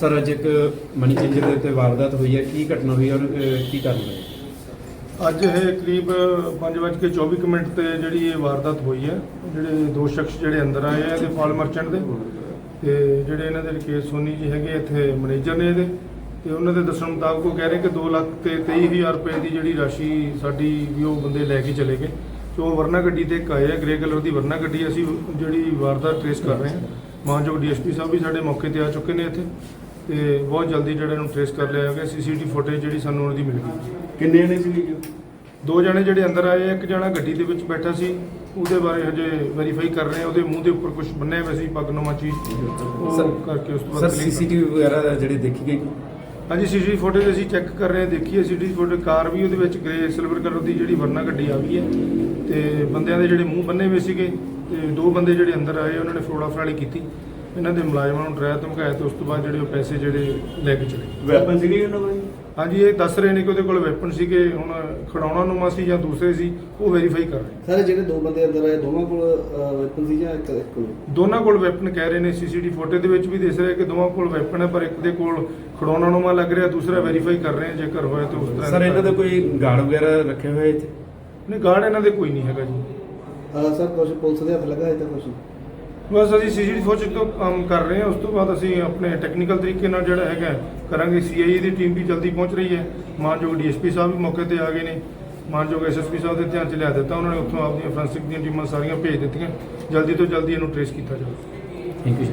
Sir ਅੱਜ ਇੱਕ money changer ਦੇ ਉੱਤੇ ਵਾਰਦਾਤ ਹੋਈ ਹੈ। ਕੀ ਘਟਨਾ ਹੋਈ ਔਰ ਅਹ, ਕੀ ਕਾਰਨ ਹੈ? ਅੱਜ ਇਹ ਕਰੀਬ 5:24 ਕੁ ਮਿੰਟ ਤੇ ਜਿਹੜੀ ਇਹ ਵਾਰਦਾਤ ਹੋਈ ਹੈ ਜਿਹੜੇ ਦੋ ਸ਼ਖਸ ਜਿਹੜੇ ਅੰਦਰ ਆਏ ਆ ਇਹਦੇ ਫਾਲ ਮਰਚੈਂਟ ਦੇ। ਤੇ ਜਿਹੜੇ ਇਹਨਾਂ ਦੇ ਰਕੇਸ਼ ਸੋਨੀ ਜੀ ਹੈਗੇ ਇੱਥੇ ਮੈਨੇਜਰ ਨੇ ਇਹਦੇ। ਤੇ ਉਹਨਾਂ ਦੇ ਦੱਸਣ ਮੁਤਾਬਕ ਉਹ ਕਹਿ ਰਹੇ ਕਿ 2 ਲੱਖ ਤੇ 23000 ਰੁਪਏ ਦੀ ਜਿਹੜੀ ਰਾਸ਼ੀ ਸਾਡੀ ਵੀ ਉਹ ਬੰਦੇ ਲੈ ਕੇ ਚਲੇ ਗਏ। ਤੇ ਉਹ ਵਰਨਾ ਗੱਡੀ ਤੇ ਇੱਕ ਆਏ ਆ ਗ੍ਰੇ ਕਲਰ ਦੀ ਵਰਨਾ ਗੱਡੀ ਅਸੀਂ ਜਿਹੜੀ ਵਾਰਦਾਤ ਟ੍ਰੇਸ ਕਰ ਰਹੇ ਹਾਂ। ਮਾਨਯੋਗ ਡੀਐਸਪੀ ਸਾਹਿਬ ਵੀ ਸਾਡੇ ਮੌਕੇ ਤੇ ਆ ਚੁੱਕੇ ਨੇ ਇੱਥੇ। ਤੇ ਬਹੁਤ ਜਲਦੀ ਜਿਹੜਾ ਇਹਨੂੰ ਟ੍ਰੇਸ ਕਰ ਲਿਆ ਗਿਆ ਸੀਸੀਟੀਵੀ ਫੁਟੇਜ ਜਿਹੜੀ ਸਾਨੂੰ ਉਹਨਾਂ ਦੀ ਮਿਲ ਗਈ। ਕਿੰਨੇ ਜਣੇ ਸੀ ਦੋ ਜਣੇ ਜਿਹੜੇ ਅੰਦਰ ਆਏ ਇੱਕ ਜਣਾ ਗੱਡੀ ਦੇ ਵਿੱਚ ਬੈਠਾ ਸੀ ਉਹਦੇ ਬਾਰੇ ਹਜੇ ਵੈਰੀਫਾਈ ਕਰ ਰਹੇ ਆ ਉਹਦੇ ਮੂੰਹ ਦੇ ਉੱਪਰ ਕੁਝ ਬੰਨਿਆ ਹੋਇਆ ਸੀ ਪਗਨੁਮਾ ਚੀਜ਼। ਉਹ ਸਰ- ਕਰਕੇ ਉਸ ਤੋਂ ਸਰ ਬਾਅਦ ਕਰ- ਸੀਸੀਟੀਵੀ ਵਗੈਰਾ ਜਿਹੜੀ ਦੇਖੀ ਗਈ? ਹਾਂਜੀ ਸੀਸੀਟੀਵੀ ਫੁਟੇਜ ਅਸੀਂ ਚੈੱਕ ਕਰ ਰਹੇ ਹਾਂ ਦੇਖੀਏ ਸੀਸੀਟੀਵੀ ਫੁਟੇਜ ਕਾਰ ਵੀ ਉਹਦੇ ਵਿੱਚ ਗ੍ਰੇ ਸਿਲਵਰ ਕਲਰ ਦੀ ਜਿਹੜੀ ਵਰਨਾ ਗੱਡੀ ਆ ਗਈ ਹੈ। ਤੇ ਬੰਦਿਆਂ ਦੇ ਜਿਹੜੇ ਮੂੰਹ ਬੰਨੇ ਹੋਏ ਸੀਗੇ ਤੇ ਦੋ ਬੰਦੇ ਜਿਹੜੇ ਅੰਦਰ ਆਏ ਉਹਨਾਂ ਨੇ ਫਰੋੜਾ ਫਰਾਲੀ ਕੀਤੀ। ਇਹਨਾਂ ਦੇ ਮੁਲਾਜ਼ਮਾਂ ਨੂੰ ਡਰਾਇਆ ਧਮਕਾਇਆ ਤੇ ਉਸ ਤੋਂ ਬਾਅਦ ਜਿਹੜੇ ਉਹ ਪੈਸੇ ਜਿਹੜੇ ਲੈ ਕੇ ਚਲੇ ਗਏ। ਵੈਪਨ ਸੀਗੇ ਉਹਨਾਂ ਕੋਲ ਹਾਂਜੀ ਇਹ ਦੱਸ ਰਹੇ ਨੇ ਕਿ ਉਹਦੇ ਕੋਲ ਵੈਪਨ ਸੀਗੇ ਹੁਣ ਖੜਾਉਣਾ ਨੂੰਮਾ ਸੀ ਜਾਂ ਦੂਸਰੇ ਸੀ ਉਹ ਵੈਰੀਫਾਈ ਕਰ ਰਹੇ ਸਾਰੇ ਜਿਹੜੇ ਦੋ ਬੰਦੇ ਅੰਦਰ ਆਏ ਦੋਵਾਂ ਕੋਲ ਵੈਪਨ ਸੀ ਜਾਂ ਇੱਕ ਇੱਕ ਕੋਲ? ਦੋਨਾਂ ਕੋਲ ਵੈਪਨ ਕਹਿ ਰਹੇ ਨੇ ਸੀਸੀਟੀਵੀ ਫੁਟੇਜ ਦੇ ਵਿੱਚ ਵੀ ਦਿਸ ਰਿਹਾ ਕਿ ਦੋਵਾਂ ਕੋਲ ਵੈਪਨ ਹੈ ਪਰ ਇੱਕ ਦੇ ਕੋਲ ਖੜਾਉਣਾ ਨੂੰਮਾ ਲੱਗ ਰਿਹਾ ਦੂਸਰਾ ਵੈਰੀਫਾਈ ਕਰ ਰਹੇ ਹਾਂ ਜੇਕਰ ਹੋਇਆ ਤਾਂ ਉਸ ਤਰ੍ਹਾਂ ਸਰ ਇਹਨਾਂ ਦਾ ਕੋਈ ਗਾਰਡ ਵਗੈਰਾ ਰੱਖੇ ਹੋਏ ਇੱਥੇ? ਨਹੀਂ ਗਾਰਡ ਇਹਨਾਂ ਦੇ ਕੋਈ ਨਹੀਂ ਹੈਗਾ ਜੀ। ਅਹ ਸਰ ਕੁਝ ਪੁਲਿਸ ਦੇ ਹੱਥ ਲੱਗਾ ਹੈ ਤਾਂ ਕੁਝ ਬਸ ਅਸੀਂ ਸੀਸੀਟੀਵੀ ਫੁਟੇਜ ਤੋਂ ਕੰਮ ਕਰ ਰਹੇ ਹਾਂ। ਉਸ ਤੋਂ ਬਾਅਦ ਅਸੀਂ ਆਪਣੇ ਟੈਕਨੀਕਲ ਤਰੀਕੇ ਨਾਲ ਜਿਹੜਾ ਹੈਗਾ ਕਰਾਂਗੇ। ਸੀਆਈਏ ਦੀ ਟੀਮ ਵੀ ਜਲਦੀ ਪਹੁੰਚ ਰਹੀ ਹੈ। ਮਾਨਯੋਗ ਡੀਐਸਪੀ ਸਾਹਿਬ ਵੀ ਮੌਕੇ ਤੇ ਆ ਗਏ ਨੇ। ਮਾਨਯੋਗ ਐਸਐਸਪੀ ਸਾਹਿਬ ਦੇ ਧਿਆਨ ਚ ਲਿਆ ਦਿੱਤਾ। ਉਹਨਾਂ ਨੇ ਉੱਥੋਂ ਆਪਦੀਆਂ ਫੋਰੈਂਸਿਕ ਦੀਆਂ ਟੀਮਾਂ ਸਾਰੀਆਂ ਭੇਜ ਦਿੱਤੀਆਂ। ਜਲਦੀ ਤੋਂ ਜਲਦੀ ਇਹਨੂੰ ਟ੍ਰੇਸ ਕੀਤਾ ਜਾਵੇ। Thank you